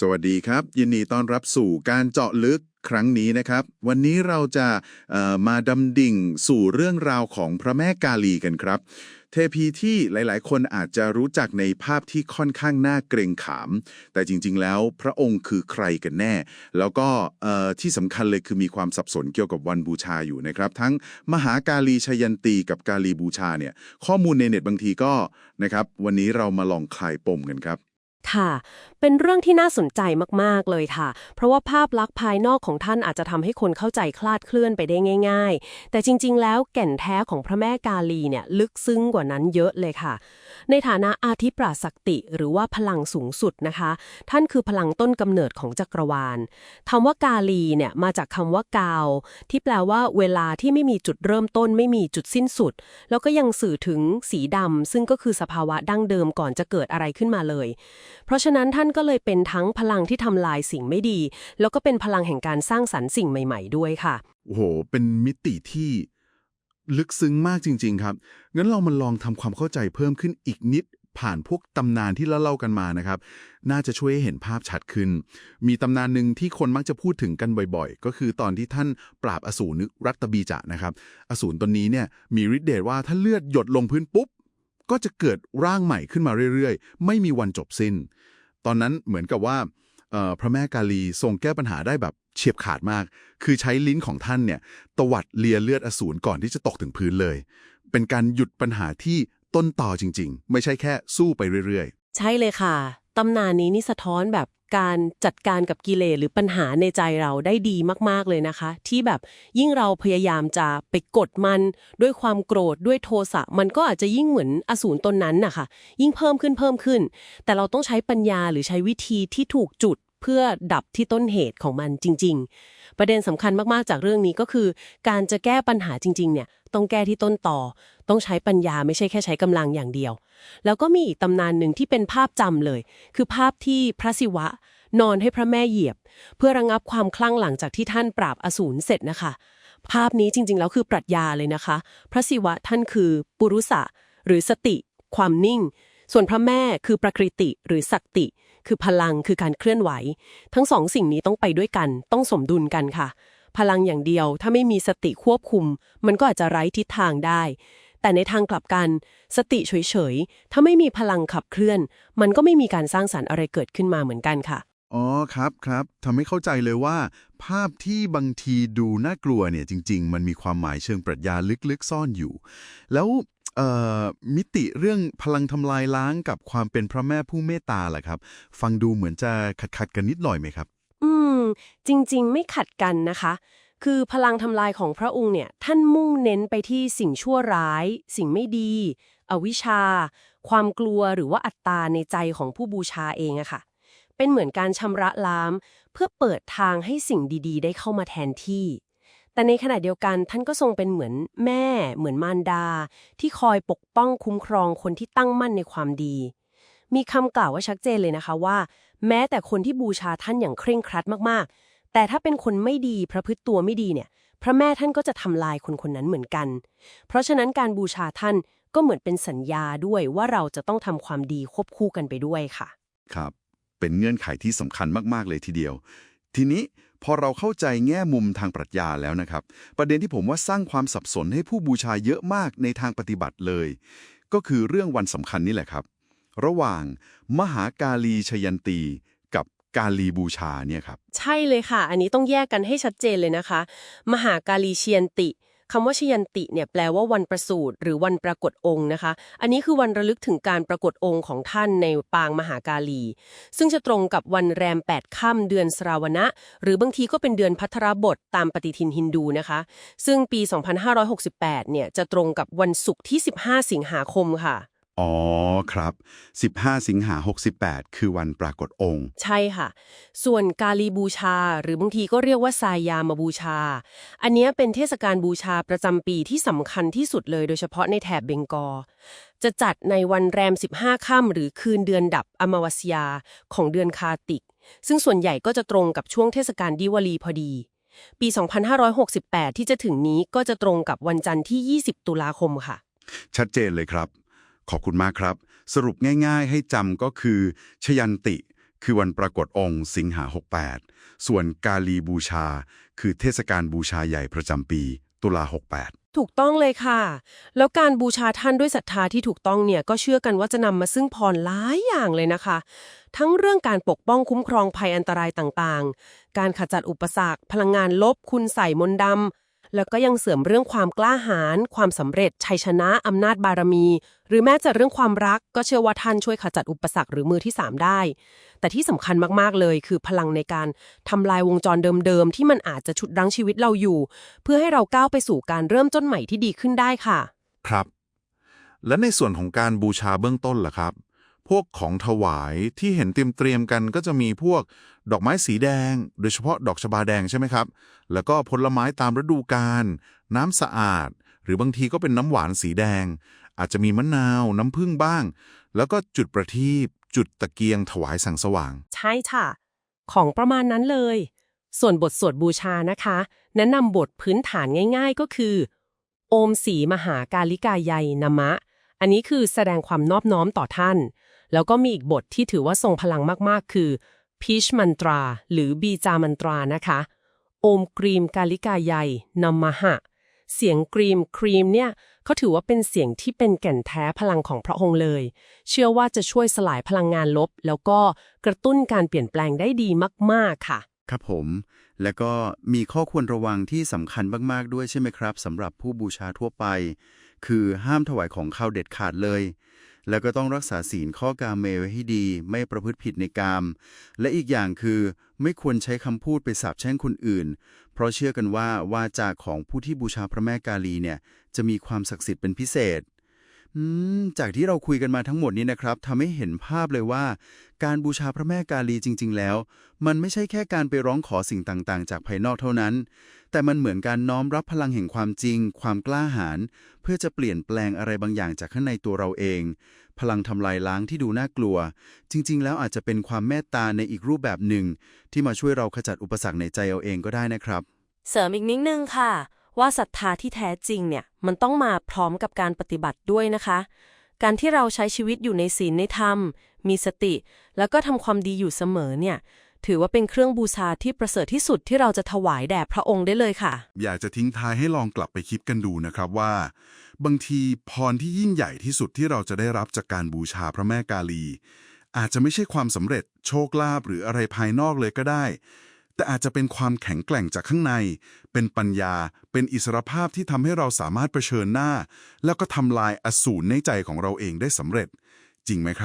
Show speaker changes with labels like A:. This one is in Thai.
A: สวัสดีครับ ยินดีต้อนรับสู่การเจาะลึกครั้งนี้นะครับ วันนี้เราจะมาดำดิ่งสู่เรื่องราวของพระแม่กาลีกันครับ เทพีที่หลายๆ คนอาจจะรู้จักในภาพที่ค่อนข้างน่าเกรงขาม แต่จริง ๆ แล้วพระองค์คือใครกันแน่ แล้วก็ที่สำคัญเลยคือมีความสับสนเกี่ยวกับวันบูชาอยู่นะครับ ทั้งมหากาลีชยันตีกับกาลีบูชาเนี่ยข้อมูลในเน็ตบางทีก็นะครับวันนี้เรามาลองคลายปมกันครับ
B: ค่ะ เป็นเรื่องที่น่าสนใจมากๆเลยค่ะ เพราะว่าภาพลักษณ์ภายนอกของท่านอาจจะทำให้คนเข้าใจคลาดเคลื่อนไปได้ง่าย ๆ แต่จริง ๆ แล้วแก่นแท้ของพระแม่กาลีเนี่ยลึกซึ้งกว่านั้นเยอะเลยค่ะ ในฐานะอาทิปราศักติหรือว่าพลังสูงสุดนะคะ ท่านคือพลังต้นกำเนิดของจักรวาลคำว่ากาลีเนี่ยมาจากคำว่ากาว ที่แปลว่าเวลาที่ไม่มีจุดเริ่มต้น ไม่มีจุดสิ้นสุด แล้วก็ยังสื่อถึงสีดำซึ่งก็คือสภาวะดั้งเดิมก่อนจะเกิดอะไรขึ้นมาเลย เพราะฉะนั้นท่านก็เลยเป็นทั้งพลังที่ทำลายสิ่งไม่ดี แล้วก็เป็นพลังแห่งการสร้างสรรค์สิ่งใหม่ ๆ ด้วยค่ะ
A: โอ้โห เป็นมิติที่ลึกซึ้งมากจริง ๆ ครับ งั้นเรามาลองทำความเข้าใจเพิ่มขึ้นอีกนิด ผ่านพวกตำนานที่เล่าๆกันมานะครับ น่าจะช่วยให้เห็นภาพชัดขึ้น มีตำนานหนึ่งที่คนมักจะพูดถึงกันบ่อยๆ ก็คือตอนที่ท่านปราบอสูรนึกรัตบีจะนะครับ อสูรตนนี้เนี่ยมีฤทธิ์เดชว่าถ้าเลือดหยดลงพื้นปุ๊บ ก็จะเกิดร่างใหม่ขึ้นมาเรื่อยๆ ไม่มีวันจบสิ้น ตอนนั้นเหมือนกับว่าพระแม่กาลีทรงแก้ปัญหาได้แบบเฉียบขาดมาก คือใช้ลิ้นของท่านเนี่ยตวัดเลียเลือดอสูรก่อนที่จะตกถึงพื้นเลย เป็นการหยุดปัญหาที่ต้นต่อจริง ๆ ไม่ใช่แค่สู้ไปเรื่อยๆ
B: ใช่เลยค่ะ ตำนานนี้นี่สะท้อนแบบการจัดการกับกิเลสหรือปัญหาในใจเราได้ดีมากๆเลยนะคะ ที่แบบยิ่งเราพยายามจะไปกดมัน ด้วยความโกรธด้วยโทสะมันก็อาจจะยิ่งเหมือนอสูรตนนั้นนะคะยิ่งเพิ่มขึ้นเพิ่มขึ้น แต่เราต้องใช้ปัญญาหรือใช้วิธีที่ถูกจุด พื่อดับที่ต้นเหตุของมันจริง ๆ ประเด็นสำคัญมากๆจากเรื่องนี้ก็คือ การจะแก้ปัญหาจริง ๆ เนี่ยต้องแก้ที่ต้นต่อ ต้องใช้ปัญญาไม่ใช่แค่ใช้กำลังอย่างเดียว แล้วก็มีอีกตำนานหนึ่งที่เป็นภาพจำเลย คือภาพที่พระศิวะนอนให้พระแม่เหยียบ เพื่อระงับความคลั่งหลังจากที่ท่านปราบอสูรเสร็จนะคะ ภาพนี้จริง ๆ แล้วคือปรัชญาเลยนะคะ พระศิวะท่านคือปุรุษะหรือสติ ความนิ่ง ส่วนพระแม่คือประกริติหรือสักติ คือพลังคือการเคลื่อนไหว ทั้งสองสิ่งนี้ต้องไปด้วยกัน ต้องสมดุลกันค่ะ พลังอย่างเดียวถ้าไม่มีสติควบคุม มันก็อาจจะไร้ทิศทางได้ แต่ในทางกลับกัน สติเฉยๆ ถ้าไม่มีพลังขับเคลื่อน มันก็ไม่มีการสร้างสรรค์อะไรเกิดขึ้นมาเหมือนกันค่ะ
A: อ๋อครับครับทำให้เข้าใจเลยว่า ภาพที่บางทีดูน่ากลัวเนี่ยจริง ๆ มันมีความหมายเชิงปรัชญาลึกๆ ซ่อนอยู่ แล้ว มิติเรื่องพลังทำลายล้างกับความเป็นพระแม่ผู้เมตตาล่ะครับ ฟังดูเหมือนจะขัดๆกันนิดหน่อยไหมครับ
B: อืม จริง ๆ ไม่ขัดกันนะคะ คือพลังทำลายของพระองค์เนี่ย ท่านมุ่งเน้นไปที่สิ่งชั่วร้าย สิ่งไม่ดี อวิชชา ความกลัวหรือว่าอัตตาในใจของผู้บูชาเองอะค่ะ เป็นเหมือนการชำระล้างเพื่อเปิดทางให้สิ่งดี ๆ ได้เข้ามาแทนที่ แต่ในขณะเดียวกันท่านก็ทรงเป็นเหมือนแม่ เหมือนมารดา ที่คอยปกป้องคุ้มครองคนที่ตั้งมั่นในความดี มีคำกล่าวว่าชัดเจนเลยนะคะว่า แม้แต่คนที่บูชาท่านอย่างเคร่งครัดมากๆ แต่ถ้าเป็นคนไม่ดีประพฤติตัวไม่ดีเนี่ย พระแม่ท่านก็จะทำลายคนคนนั้นเหมือนกัน เพราะฉะนั้นการบูชาท่านก็เหมือนเป็นสัญญาด้วยว่าเราจะต้องทำความดีควบคู่กันไปด้วยค่ะ
A: ครับ เป็นเงื่อนไขที่สำคัญมากๆเลยทีเดียว ทีนี้พอเราเข้าใจแง่มุมทางปรัชญาแล้วนะครับ ประเด็นที่ผมว่าสร้างความสับสนให้ผู้บูชาเยอะมากในทางปฏิบัติเลย ก็คือเรื่องวันสำคัญนี่แหละครับ ระหว่างมหากาลีชยันตีกับกาลีบูชาเนี่ยครับ
B: ใช่เลยค่ะ อันนี้ต้องแยกกันให้ชัดเจนเลยนะคะ มหากาลีเชียนติ คำว่าชยันติเนี่ยแปลว่าวันประสูติหรือวันปรากฏองค์นะคะ อันนี้คือวันระลึกถึงการปรากฏองค์ของท่านในปางมหากาลี ซึ่งจะตรงกับวันแรม 8 ค่ำเดือนสราวณะ หรือบางทีก็เป็นเดือนพัทรบทตามปฏิทินฮินดูนะคะ ซึ่งปี 2568 เนี่ยจะตรงกับวันศุกร์ที่ 15 สิงหาคมค่ะ
A: อ๋อครับ 15 สิงหา 68 คือวันปรากฏองค์
B: ใช่ค่ะ ส่วนกาลีบูชา หรือบางทีก็เรียกว่าสายามาบูชา อันเนี้ยเป็นเทศกาลบูชาประจำปีที่สำคัญที่สุดเลยโดยเฉพาะในแถบเบงกอลจะจัดในวันแรม 15 ค่ำหรือคืนเดือนดับอมาวสยาของเดือนคาติก ซึ่งส่วนใหญ่ก็จะตรงกับช่วงเทศกาลดิวาลีพอดี ปี 2568 ที่จะถึงนี้ก็จะตรงกับวันจันทร์ที่ 20 ตุลาคมค่ะ
A: ชัดเจนเลยครับ ขอบคุณมากครับ สรุปง่ายๆ ให้จำก็คือ ชยันติ คือวันปรากฏองค์สิงหา 68 ส่วนกาลีบูชา คือเทศกาลบูชาใหญ่ประจำปี ตุลา 68
B: ถูกต้องเลยค่ะ แล้วการบูชาท่านด้วยศรัทธาที่ถูกต้องเนี่ย ก็เชื่อกันว่าจะนำมาซึ่งพรหลายอย่างเลยนะคะ ทั้งเรื่องการปกป้องคุ้มครองภัยอันตรายต่างๆ การขจัดอุปสรรค พลังงานลบ คุณใส่มนต์ดำ แล้วก็ยังเสริมเรื่องความกล้าหาญความสำเร็จชัยชนะอำนาจบารมี หรือแม้แต่เรื่องความรักก็เชื่อว่าท่านช่วยขจัดอุปสรรคหรือมือที่สามได้ แต่ที่สำคัญมากๆเลยคือพลังในการทำลายวงจรเดิมๆที่มันอาจจะฉุดรั้งชีวิตเราอยู่ เพื่อให้เราก้าวไปสู่การเริ่มต้นใหม่ที่ดีขึ้นได้ค่ะ
A: ครับ และในส่วนของการบูชาเบื้องต้นล่ะครับ พวกของถวายที่เห็นเตรียมเตรียมๆกันก็จะมีพวกดอกไม้สีแดง โดยเฉพาะดอกชบาแดงใช่ไหมครับ แล้วก็ผลไม้ตามฤดูกาลน้ำสะอาด หรือบางทีก็เป็นน้ำหวานสีแดง อาจจะมีมะนาว น้ำผึ้งบ้าง แล้วก็จุดประทีปจุดตะเกียงถวายสังสว่าง
B: ใช่ค่ะ ของประมาณนั้นเลย ส่วนบทสวดบูชานะคะ แนะนำบทพื้นฐานง่าย ๆ ก็คือ โอมสีมหากาลิกายัยนมะ อันนี้คือแสดงความนอบน้อมต่อท่าน แล้วก็มีอีกบทที่ถือว่าทรงพลังมากๆ คือพีชมันตรา หรือบีจามันตรานะคะ โอมกรีมกาลิกายัยนามหะ เสียงกรีมครีมเนี่ยเขาถือว่าเป็นเสียงที่เป็นแก่นแท้พลังของพระองค์เลย เชื่อว่าจะช่วยสลายพลังงานลบ แล้วก็กระตุ้นการเปลี่ยนแปลงได้ดีมากๆค่ะ
C: ครับผม แล้วก็มีข้อควรระวังที่สำคัญมาก ๆ ด้วยใช่ไหมครับสำหรับผู้บูชาทั่วไป คือห้ามถวายของข้าวเด็ดขาดเลย แล้วก็ต้องรักษาศีลข้อกาเมไว้ให้ดี ไม่ประพฤติผิดในกาม และอีกอย่างคือไม่ควรใช้คำพูดไปสาปแช่งคนอื่น เพราะเชื่อกันว่าวาจาของผู้ที่บูชาพระแม่กาลีเนี่ยจะมีความศักดิ์สิทธิ์เป็นพิเศษ อืมจากที่เราคุยกันมาทั้งหมดนี้นะครับทำให้เห็นภาพเลยว่า การบูชาพระแม่กาลีจริง ๆ แล้ว มันไม่ใช่แค่การไปร้องขอสิ่งต่างๆ จากภายนอกเท่านั้น แต่มันเหมือนการน้อมรับพลังแห่งความจริง ความกล้าหาญเพื่อจะเปลี่ยนแปลงอะไรบางอย่างจากข้างในตัวเราเอง พลังทำลายล้างที่ดูน่ากลัว จริง ๆ แล้วอาจจะเป็นความเมตตาในอีกรูปแบบหนึ่ง ที่มาช่วยเราขจัดอุปสรรคในใจเอาเองก็ได้นะครับ
D: เสริมอีกนิดนึงค่ะ ว่าศรัทธาที่แท้จริงเนี่ยมันต้องมาพร้อมกับการปฏิบัติด้วยนะคะ การที่เราใช้ชีวิตอยู่ในศีลในธรรม มีสติ แล้วก็ทำความดีอยู่เสมอเนี่ยถือว่าเป็นเครื่องบูชาที่ประเสริฐที่สุดที่เราจะถวายแด่พระองค์ได้เลยค่ะ
A: อยากจะทิ้งท้ายให้ลองกลับไปคิดกันดูนะครับว่า บางทีพรที่ยิ่งใหญ่ที่สุดที่เราจะได้รับจากการบูชาพระแม่กาลี อาจจะไม่ใช่ความสำเร็จโชคลาภหรืออะไรภายนอกเลยก็ได้ แต่อาจจะเป็นความแข็งแกร่งจากข้างใน เป็นปัญญา เป็นอิสรภาพที่ทำให้เราสามารถเผชิญหน้า แล้วก็ทำลายอสูรในใจของเราเองได้สำเร็จ จริงไหมครับ